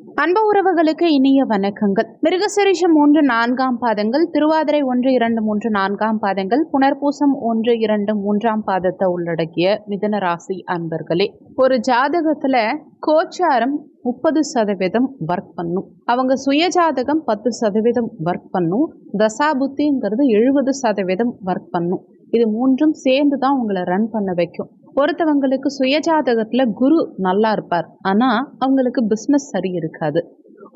அன்பு உறவுகளுக்கு இனிய வணக்கங்கள். மிருகசிரிஷம் ஒன்று நான்காம் பாதங்கள் திருவாதிரை ஒன்று இரண்டு மூன்று நான்காம் பாதங்கள் புனர்பூசம் ஒன்று இரண்டு மூன்றாம் பாதத்தை உள்ளடக்கிய மிதன ராசி அன்பர்களே ஒரு ஜாதகத்துல கோச்சாரம் முப்பது சதவீதம் ஒர்க் பண்ணும். அவங்க சுய ஜாதகம் பத்து சதவீதம் ஒர்க் பண்ணும். தசாபுத்திங்கிறது எழுபது சதவீதம் ஒர்க் பண்ணும். இது மூன்றும் சேர்ந்து தான் உங்களை ரன் பண்ண வைக்கும். ஒருத்தவங்களுக்கு சுயஜாதகத்தில் குரு நல்லா இருப்பார். ஆனால் அவங்களுக்கு பிஸ்னஸ் சரி இருக்காது.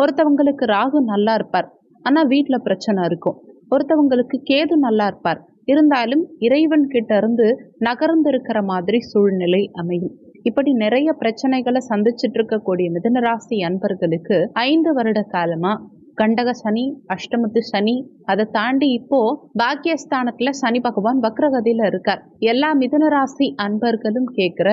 ஒருத்தவங்களுக்கு ராகு நல்லா இருப்பார். ஆனால் வீட்டில் பிரச்சனை இருக்கும். ஒருத்தவங்களுக்கு கேது நல்லா இருப்பார். இருந்தாலும் இறைவன் கிட்ட இருந்து நகர்ந்திருக்கிற மாதிரி சூழ்நிலை அமையும். இப்படி நிறைய பிரச்சனைகளை சந்திச்சுட்டு இருக்கக்கூடிய மிதனராசி அன்பர்களுக்கு ஐந்து வருட காலமா கண்டக சனி அஷ்டமத்து சனி அதை தாண்டி இப்போ பாக்கியஸ்தானத்துல சனி பகவான் வக்ரகதியில இருக்கார். எல்லா மிதுன ராசி அன்பர்களும் கேட்குற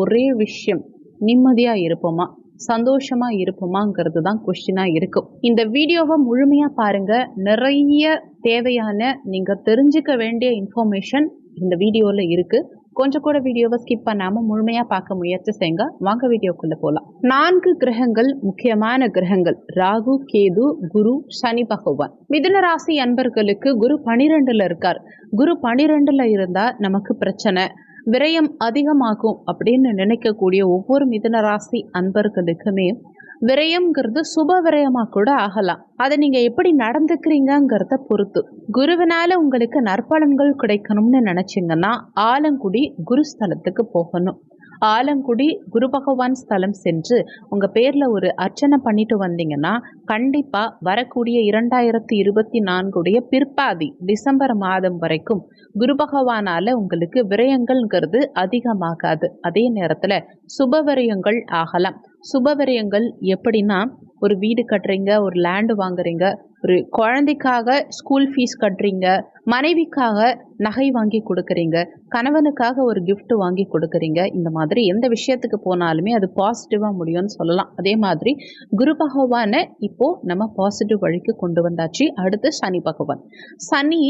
ஒரே விஷயம் நிம்மதியா இருப்போமா சந்தோஷமா இருப்போமாங்கிறது தான் கொஸ்டினா இருக்கும் இந்த வீடியோவை முழுமையா பாருங்க. நிறைய தேவையான நீங்க தெரிஞ்சுக்க வேண்டிய இன்ஃபர்மேஷன் இந்த வீடியோல இருக்கு. கொஞ்சம் கூட வீடியோவை ஸ்கிப் பண்ணாம முழுமையா பார்க்க முயற்சி செய்யுங்க. வாங்க வீடியோக்குள்ள போலாம். நான்கு கிரகங்கள் முக்கியமான கிரகங்கள். ராகு கேது குரு சனி பகவான். மிதுன ராசி அன்பர்களுக்கு குரு பனிரெண்டுல இருக்கார். குரு பனிரெண்டுல இருந்தா நமக்கு பிரச்சனை. விரயம் அதிகமாகும் அப்படின்னு நினைக்கக்கூடிய ஒவ்வொரு மிதுன ராசி அன்பர்களுக்குமே விரயம்ங்கிறது சுப விரயமாக கூட ஆகலாம். அதை நீங்கள் எப்படி நடந்துக்கிறீங்கிறத பொறுத்து. குருவினால உங்களுக்கு நற்பலன்கள் கிடைக்கணும்னு நினச்சிங்கன்னா ஆலங்குடி குருஸ்தலத்துக்கு போகணும். ஆலங்குடி குரு பகவான் ஸ்தலம் சென்று உங்கள் பேரில் ஒரு அர்ச்சனை பண்ணிட்டு வந்தீங்கன்னா கண்டிப்பாக வரக்கூடிய இரண்டாயிரத்தி இருபத்தி நான்குடைய பிற்பாதி டிசம்பர் மாதம் வரைக்கும் குரு பகவானால் உங்களுக்கு விரயங்கள்ங்கிறது அதிகமாகாது. அதே நேரத்தில் சுபவிரயங்கள் ஆகலாம். சுப விரயங்கள் எப்படின்னா ஒரு வீடு கட்டுறீங்க ஒரு லேண்டு வாங்குறீங்க ஒரு குழந்தைக்காக ஸ்கூல் ஃபீஸ் கட்டுறீங்க மனைவிக்காக நகை வாங்கி கொடுக்குறீங்க கணவனுக்காக ஒரு கிஃப்ட் வாங்கி கொடுக்குறீங்க இந்த மாதிரி எந்த விஷயத்துக்கு போனாலுமே அது பாசிட்டிவாக முடியும்னு சொல்லலாம். அதே மாதிரி குரு பகவானை இப்போது நம்ம பாசிட்டிவ் வழிக்கு கொண்டு வந்தாச்சு. அடுத்து சனி பகவான். சனி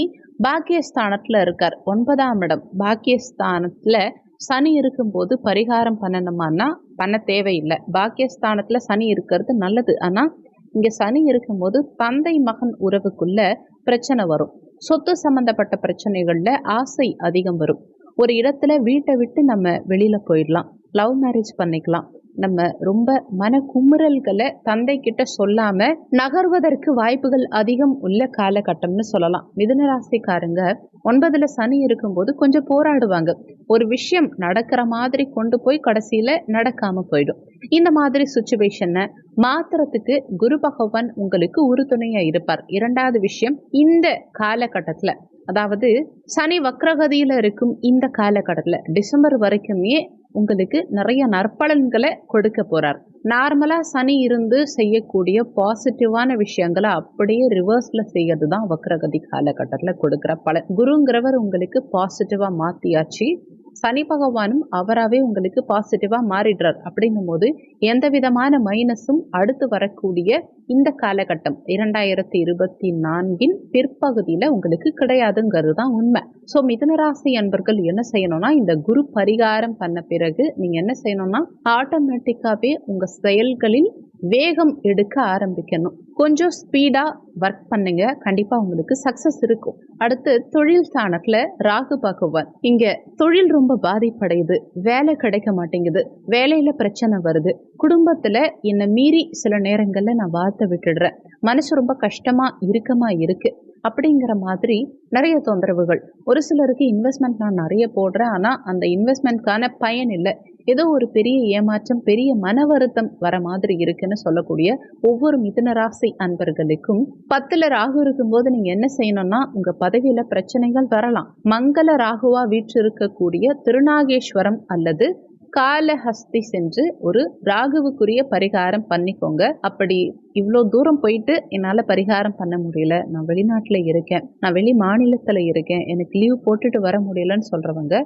பாக்கியஸ்தானத்தில் இருக்கார். ஒன்பதாம் இடம். பாக்கியஸ்தானத்தில் சனி இருக்கும்போது பரிகாரம் பண்ணணுமான்னா பண்ண தேவையில்லை. பாக்கியஸ்தானத்தில் சனி இருக்கிறது நல்லது. ஆனால் இங்கே சனி இருக்கும்போது தந்தை மகன் உறவுக்குள்ள பிரச்சனை வரும். சொத்து சம்பந்தப்பட்ட பிரச்சனைகளில் ஆசை அதிகம் வரும். ஒரு இடத்துல வீட்டை விட்டு நம்ம வெளியில் போயிடலாம். லவ் மேரேஜ் பண்ணிக்கலாம். நம்ம ரொம்ப மன குமுறல்களை தந்தை கிட்ட சொல்லாம நகர்வதற்கு வாய்ப்புகள் அதிகம் உள்ள காலகட்டம்னு சொல்லலாம். மிதுனராசிக்காரங்க ஒன்பதுல சனி இருக்கும்போது கொஞ்சம் போராடுவாங்க. ஒரு விஷயம் நடக்கிற மாதிரி கொண்டு போய் கடைசியில நடக்காம போயிடும். இந்த மாதிரி சுச்சுவேஷனை மாத்துறதுக்கு குரு பகவான் உங்களுக்கு உறுதுணையா இருப்பார். இரண்டாவது விஷயம் இந்த காலகட்டத்துல அதாவது சனி வக்ரகதியில இருக்கும் இந்த காலகட்டத்தில் டிசம்பர் வரைக்குமே உங்களுக்கு நிறைய நற்பலன்களை கொடுக்க போறார். நார்மலா சனி இருந்து செய்யக்கூடிய பாசிட்டிவான விஷயங்களை அப்படியே ரிவர்ஸ்ல செய்யறது தான் வக்ரகதி காலகட்டத்தில் கொடுக்குற பலன். குருங்கிறவர் உங்களுக்கு பாசிட்டிவா மாத்தியாச்சு. சனி பகவானும் அவராகவே உங்களுக்கு பாசிட்டிவாக மாறிடுறார். அப்படிங்கும் போது எந்த விதமான மைனஸும் அடுத்து வரக்கூடிய இந்த காலகட்டம் இரண்டாயிரத்தி இருபத்தி நான்கின் பிற்பகுதியில் உங்களுக்கு கிடையாதுங்கிறது தான் உண்மை ஸோ மிதனராசி அன்பர்கள் என்ன செய்யணும்னா இந்த குரு பரிகாரம் பண்ண பிறகு நீங்கள் என்ன செய்யணும்னா ஆட்டோமேட்டிக்காகவே உங்கள் செயல்களில் வேகம் எடுக்க ஆரம்பிக்கணும். கொஞ்சம் ஸ்பீடாக ஒர்க் பண்ணுங்க. கண்டிப்பாக உங்களுக்கு சக்ஸஸ் இருக்கும். அடுத்து தொழில் ஸ்தானத்தில் ராகு பகவான். இங்கே தொழில் ரொம்ப பாதிப்படையுது. வேலை கிடைக்க மாட்டேங்குது. வேலையில் பிரச்சனை வருது. குடும்பத்தில் என்னை மீறி சில நேரங்களில் நான் வார்த்தை விட்டுடுறேன். மனசு ரொம்ப கஷ்டமாக இருக்கமாக இருக்குது அப்படிங்கிற மாதிரி நிறைய தொந்தரவுகள். ஒரு சிலருக்கு இன்வெஸ்ட்மெண்ட் நான் நிறைய போடுறேன். ஆனால் அந்த இன்வெஸ்ட்மெண்ட்கான பயன் இல்லை. ஏதோ ஒரு பெரிய ஏமாற்றம் பெரிய மன வருத்தம் வர மாதிரி இருக்குன்னு சொல்லக்கூடிய ஒவ்வொரு மிதுனராசி அன்பர்களுக்கும் பத்துல ராகு இருக்கும்போது நீங்க என்ன செய்யணும்னா உங்க பதவியில பிரச்சனைகள் வரலாம். மங்கள ராகுவா வீற்றிருக்கக்கூடிய திருநாகேஸ்வரம் அல்லது காலஹஸ்தி சென்று ஒரு ராகுவுக்குரிய பரிகாரம் பண்ணிக்கோங்க. அப்படி இவ்வளோ தூரம் போயிட்டு என்னால் பரிகாரம் பண்ண முடியல. நான் வெளிநாட்டில் இருக்கேன். நான் வெளி மாநிலத்தில் இருக்கேன். எனக்கு லீவ் போட்டுட்டு வர முடியலன்னு சொல்கிறவங்க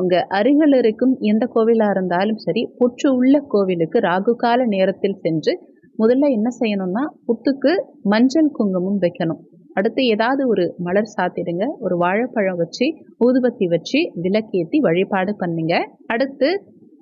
உங்கள் அருகில் இருக்கும் எந்த கோவிலாக இருந்தாலும் சரி புற்று உள்ள கோவிலுக்கு ராகு கால நேரத்தில் சென்று முதல்ல என்ன செய்யணும்னா புத்துக்கு மஞ்சள் குங்குமம் வைக்கணும். அடுத்து ஏதாவது ஒரு மலர் சாத்திடுங்க. ஒரு வாழைப்பழம் வச்சு ஊதுபத்தி வச்சு விளக்கேற்றி வழிபாடு பண்ணுங்க. அடுத்து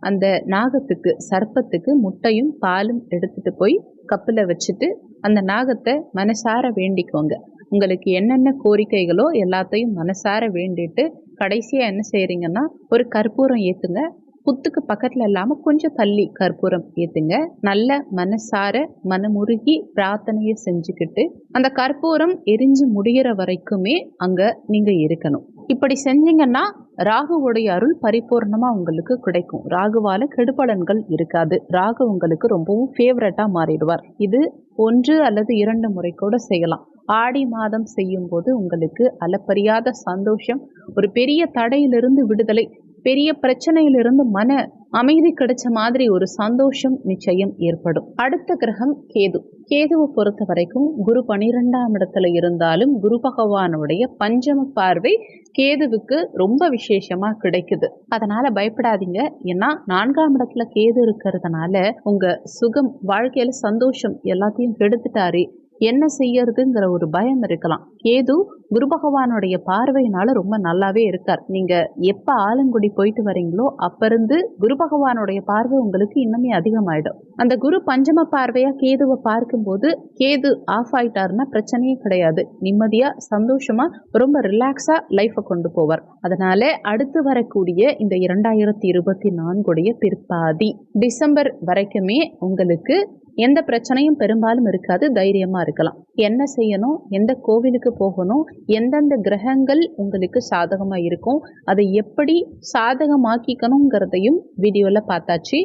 அந்த நாகத்துக்கு சர்ப்பத்துக்கு முட்டையும் பாலும் எடுத்துட்டு போய் கப்பில் வச்சுட்டு அந்த நாகத்தை மனசார வேண்டிக்கோங்க. உங்களுக்கு என்னென்ன கோரிக்கைகளோ எல்லாத்தையும் மனசார வேண்டிட்டு கடைசியாக என்ன செய்கிறீங்கன்னா ஒரு கற்பூரம் ஏற்றுங்க புத்துக்கு பக்கத்தில் இல்லாமல் கொஞ்சம் தள்ளி கற்பூரம் ஏற்றுங்க நல்ல மனசார மனமுருகி பிரார்த்தனையை செஞ்சுக்கிட்டு அந்த கற்பூரம் எரிஞ்சு முடிகிற வரைக்குமே அங்கே நீங்கள் இருக்கணும். இப்படி செஞ்சீங்கன்னா ராகுவுடைய அருள் பரிபூர்ணமாக உங்களுக்கு கிடைக்கும். ராகுவால் கெடுபலன்கள் இருக்காது. ராகு உங்களுக்கு ரொம்பவும் ஃபேவரட்டாக மாறிடுவார். இது ஒன்று அல்லது இரண்டு முறை கூட செய்யலாம். ஆடி மாதம் செய்யும்போது உங்களுக்கு அளப்பரியாத சந்தோஷம் ஒரு பெரிய தடையிலிருந்து விடுதலை பெரிய பிரச்சனையிலிருந்து மன அமைதி கிடைச்ச மாதிரி ஒரு சந்தோஷம் நிச்சயம் ஏற்படும். அடுத்த கிரகம் கேது. கேதுவை பொறுத்த வரைக்கும் குரு பனிரெண்டாம் இடத்துல இருந்தாலும் குரு பகவானுடைய பஞ்சம பார்வை கேதுவுக்கு ரொம்ப விசேஷமா கிடைக்குது. அதனால பயப்படாதீங்க. ஏன்னா நான்காம் இடத்துல கேது இருக்கிறதுனால உங்க சுகம் வாழ்க்கையில சந்தோஷம் எல்லாத்தையும் கெடுத்துட்டாரு. என்ன செய்யறதுங்கிற ஒரு பயம் இருக்கலாம். கேது குரு பகவானுடைய பார்வையினால ரொம்ப நல்லாவே இருக்கார். நீங்க எப்ப ஆலங்குடி போயிட்டு வரீங்களோ அப்ப இருந்து குரு பகவானுடைய பார்வை உங்களுக்கு இன்னுமே அதிகமாயிடும். அந்த குரு பஞ்சம பார்வையா கேதுவை பார்க்கும்போது கேது ஆஃப் ஆயிட்டாருன்னா பிரச்சனையே கிடையாது. நிம்மதியா சந்தோஷமா ரொம்ப ரிலாக்ஸா லைஃப்பை கொண்டு போவார். அதனால அடுத்து வரக்கூடிய இந்த இரண்டாயிரத்தி இருபத்தி நான்குடைய பிற்பாதி டிசம்பர் வரைக்குமே உங்களுக்கு எந்த பிரச்சனையும் பெரும்பாலும் இருக்காது தைரியமாக இருக்கலாம். என்ன செய்யணும்? எந்த கோவிலுக்கு போகணும்? எந்தெந்த கிரகங்கள் உங்களுக்கு சாதகமாக இருக்கும்? அதை எப்படி சாதகமாக்கிக்கணுங்கிறதையும் வீடியோவில் பார்த்தாச்சு.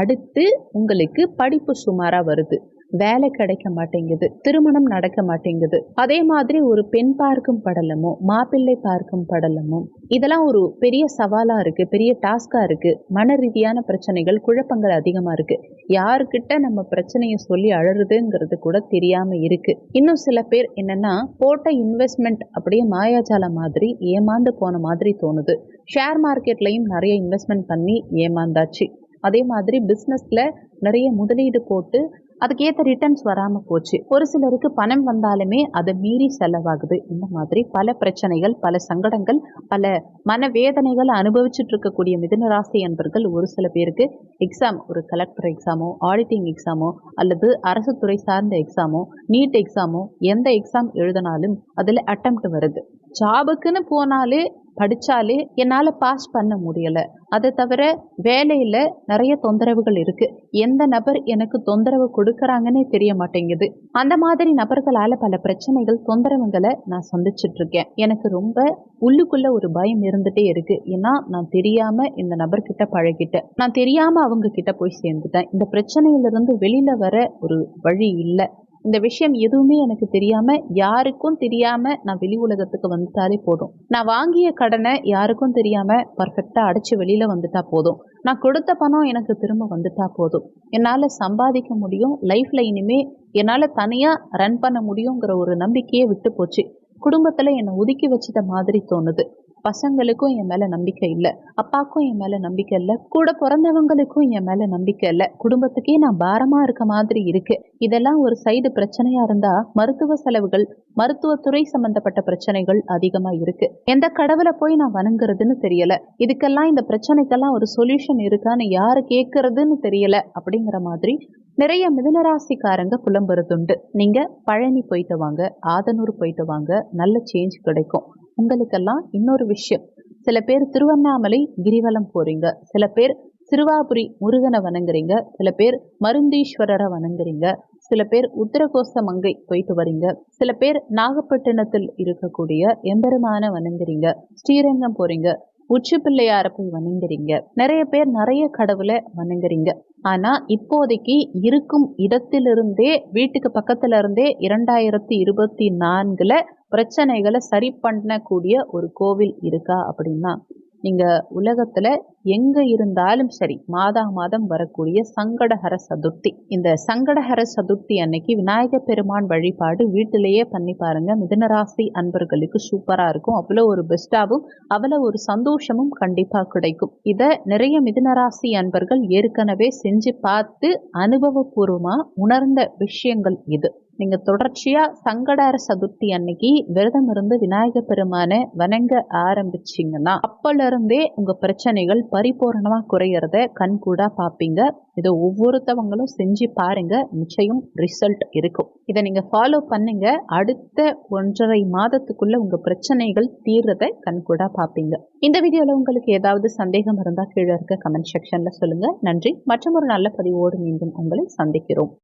அடுத்து உங்களுக்கு படிப்பு சுமாராக வருது. வேலை கிடைக்க மாட்டேங்குது. திருமணம் நடக்க மாட்டேங்குது. அதே மாதிரி ஒரு பெண் பார்க்கும் படலமோ மாப்பிள்ளை பார்க்கும் படலமோ இதெல்லாம் ஒரு பெரிய சவாலாக இருக்குது பெரிய டாஸ்காக இருக்குது மன ரீதியான பிரச்சனைகள் குழப்பங்கள் அதிகமாக இருக்குது யாருக்கிட்ட நம்ம பிரச்சனையை சொல்லி அழறதுங்கிறது கூட தெரியாமல் இருக்குது இன்னும் சில பேர் என்னென்னா போட்ட இன்வெஸ்ட்மெண்ட் அப்படியே மாயாஜால மாதிரி ஏமாந்து போன மாதிரி தோணுது. ஷேர் மார்க்கெட்லையும் நிறைய இன்வெஸ்ட்மெண்ட் பண்ணி ஏமாந்தாச்சு. அதே மாதிரி பிஸ்னஸில் நிறைய முதலீடு போட்டு அதுக்கேற்ற ரிட்டர்ன்ஸ் வராமல் போச்சு. ஒரு சிலருக்கு பணம் வந்தாலுமே அதை மீறி செலவாகுது. இந்த மாதிரி பல பிரச்சனைகள் பல சங்கடங்கள் பல மனவேதனைகள் அனுபவிச்சுட்டு இருக்கக்கூடிய மிதனராசி அன்பர்கள் ஒரு சில பேருக்கு எக்ஸாம் ஒரு கலெக்டர் எக்ஸாமோ ஆடிட்டிங் எக்ஸாமோ அல்லது அரசு துறை சார்ந்த எக்ஸாமோ நீட் எக்ஸாமோ எந்த எக்ஸாம் எழுதினாலும் அதில் அட்டம்ப்ட் வருது. ஜாபுக்குன்னு போனாலே படித்தாலே என்னால் பாஸ் பண்ண முடியலை. அதை தவிர வேலையில் நிறைய தொந்தரவுகள் இருக்குது எந்த நபர் எனக்கு தொந்தரவு கொடுக்குறாங்கன்னே தெரிய மாட்டேங்குது. அந்த மாதிரி நபர்களால் பல பிரச்சனைகள் தொந்தரவுகளை நான் சந்திச்சிட்ருக்கேன் எனக்கு ரொம்ப உள்ளுக்குள்ளே ஒரு பயம் இருந்துகிட்டே இருக்குது ஏன்னா நான் தெரியாமல் இந்த நபர்கிட்ட பழகிட்டேன். நான் தெரியாமல் அவங்க கிட்ட போய் சேர்ந்துட்டேன். இந்த பிரச்சனையிலிருந்து வெளியில் வர ஒரு வழி இல்லை. இந்த விஷயம் எதுவுமே எனக்கு தெரியாம யாருக்கும் தெரியாம நான் வெளி உலகத்துக்கு வந்துட்டாலே போதும். நான் வாங்கிய கடனை யாருக்கும் தெரியாம பர்ஃபெக்டா அடைச்சு வெளியில வந்துட்டா போதும். நான் கொடுத்த பணம் எனக்கு திரும்ப வந்துட்டா போதும். என்னால் சம்பாதிக்க முடியும் லைஃப்ல இனிமே என்னால் தனியாக ரன் பண்ண முடியுங்கிற ஒரு நம்பிக்கையே விட்டு போச்சு. குடும்பத்தில் என்னை ஒதுக்கி வச்சிட்ட மாதிரி தோணுது. பசங்களுக்கும் என் மேலே நம்பிக்கை இல்லை. அப்பாவுக்கும் என் மேலே நம்பிக்கை இல்லை. கூட பிறந்தவங்களுக்கும் என் மேலே நம்பிக்கை இல்லை. குடும்பத்துக்கே நான் பாரமாக இருக்க மாதிரி இருக்கு. இதெல்லாம் ஒரு சைடு பிரச்சனையா இருந்தா மருத்துவ செலவுகள் மருத்துவத்துறை சம்பந்தப்பட்ட பிரச்சனைகள் அதிகமா இருக்கு. எந்த கடவுளை போய் நான் வணங்குறதுன்னு தெரியல. இதுக்கெல்லாம் இந்த பிரச்சனைக்கெல்லாம் ஒரு சொல்யூஷன் இருக்கான்னு யாரு கேட்கறதுன்னு தெரியல அப்படிங்கிற மாதிரி நிறைய மிதனராசிக்காரங்க புலம்புறதுண்டு. நீங்க பழனி போயிட்டு வாங்க ஆதனூர் போயிட்டு வாங்க. நல்ல சேஞ்ச் கிடைக்கும். உங்களுக்கெல்லாம் இன்னொரு விஷயம். சில பேர் திருவண்ணாமலை கிரிவலம் போறீங்க. சில பேர் சிறுவாபுரி முருகனை வணங்குறீங்க. சில பேர் மருந்தீஸ்வரரை வணங்குறீங்க. சில பேர் உத்தரகோச மங்கை போயிட்டு வரீங்க. சில பேர் நாகப்பட்டினத்தில் இருக்கக்கூடிய எம்பெருமான வணங்குறீங்க. ஸ்ரீரங்கம் போறீங்க. உச்சி பிள்ளையார போய் வணங்குறீங்க. நிறைய பேர் நிறைய கடவுளை வணங்குறீங்க. ஆனா இப்போதைக்கு இருக்கும் இடத்திலிருந்தே வீட்டுக்கு பக்கத்துல இருந்தே இரண்டாயிரத்தி இருபத்தி நான்குல பிரச்சனைகளை சரி பண்ணக்கூடிய ஒரு கோவில் இருக்கா அப்படின்னா நீங்கள் உலகத்தில் எங்கே இருந்தாலும் சரி மாதா மாதம் வரக்கூடிய சங்கடஹர சதுர்த்தி. இந்த சங்கடஹர சதுர்த்தி அன்னைக்கு விநாயகர் பெருமான் வழிபாடு வீட்டிலேயே பண்ணி பாருங்க. மிதனராசி அன்பர்களுக்கு சூப்பராக இருக்கும். அவ்வளோ ஒரு பெஸ்ட்டாகவும் அவ்வளோ ஒரு சந்தோஷமும் கண்டிப்பாக கிடைக்கும். இதை நிறைய மிதனராசி அன்பர்கள் ஏற்கனவே செஞ்சு பார்த்து அனுபவபூர்வமாக உணர்ந்த விஷயங்கள் இது. நீங்கள் தொடர்ச்சியாக சங்கடார சதுர்த்தி அன்னைக்கு விரதம் இருந்து விநாயகர் பெருமானை வணங்க ஆரம்பிச்சிங்கன்னா அப்போலேருந்தே உங்கள் பிரச்சனைகள் பரிபூரணமாக குறையிறத கண்கூடாக பார்ப்பீங்க இதை ஒவ்வொருத்தவங்களும் செஞ்சு பாருங்க. நிச்சயம் ரிசல்ட் இருக்கும். இதை நீங்கள் ஃபாலோ பண்ணுங்க. அடுத்த ஒன்றரை மாதத்துக்குள்ள உங்கள் பிரச்சனைகள் தீர்றதை கண்கூடாக பார்ப்பீங்க இந்த வீடியோவில் உங்களுக்கு ஏதாவது சந்தேகம் இருந்தால் கீழே இருக்க கமெண்ட் செக்ஷனில் சொல்லுங்கள் நன்றி. மற்றும் ஒரு நல்ல பதிவோடு மீண்டும் உங்களை சந்திக்கிறோம்.